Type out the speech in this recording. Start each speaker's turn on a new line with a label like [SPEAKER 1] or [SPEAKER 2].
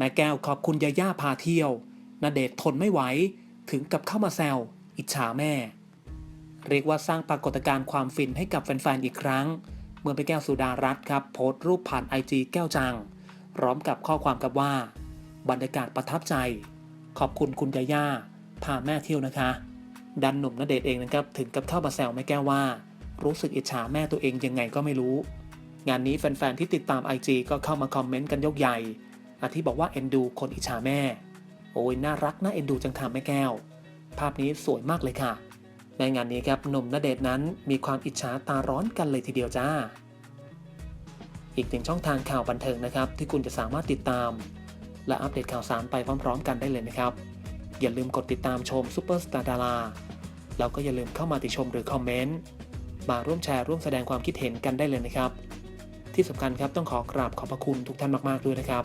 [SPEAKER 1] แม่แก้วขอบคุณยาย่าพาเที่ยวณเดชทนไม่ไหว ถึงกับเข้ามาแซวอิจฉาแม่ เรียกว่าสร้างปรากฏการณ์ความฟินให้กับแฟนๆอีกครั้ง เมื่อแม่แก้วสุดารัตน์ครับ โพสต์รูปผ่านไอจีแก้วจังพร้อมกับข้อความกับว่า บรรยากาศประทับใจ ขอบคุณคุณยาย่าพาแม่เที่ยวนะคะ ดันหนุ่มณเดชเองนะครับถึงกับเข้ามาแซวแม่แก้วว่า รู้สึกอิจฉาแม่ตัวเองยังไงก็ไม่รู้ งานนี้แฟนๆที่ติดตาม IG ก็เข้ามาคอมเมนต์กันยกใหญ่ อาทิบอกว่าเอ็นดูคนอิจฉาแม่ โอ้ยน่ารักน่าเอ็นดูจังค่ะแม่แก้ว ภาพนี้สวยมากเลยค่ะ ในงานนี้ครับหนุ่มณเดชน์นั้นมีความอิจฉาตาร้อนกันเลยทีเดียวจ้า อีกหนึ่งช่องทางข่าวบันเทิงนะครับ ที่คุณจะสามารถติดตาม และอัปเดตข่าวสารไปพร้อม ๆ กันได้เลยนะครับ อย่าลืมกดติดตามชมซูเปอร์สตาร์ดาราแล้วก็อย่าลืมเข้ามาติชมหรือคอมเมนต์มาร่วมแชร์ร่วมแสดงความคิดเห็นกันได้เลยนะครับ ที่สำคัญครับต้องขอกราบขอบพระคุณทุกท่านมาก ๆ ด้วยนะครับ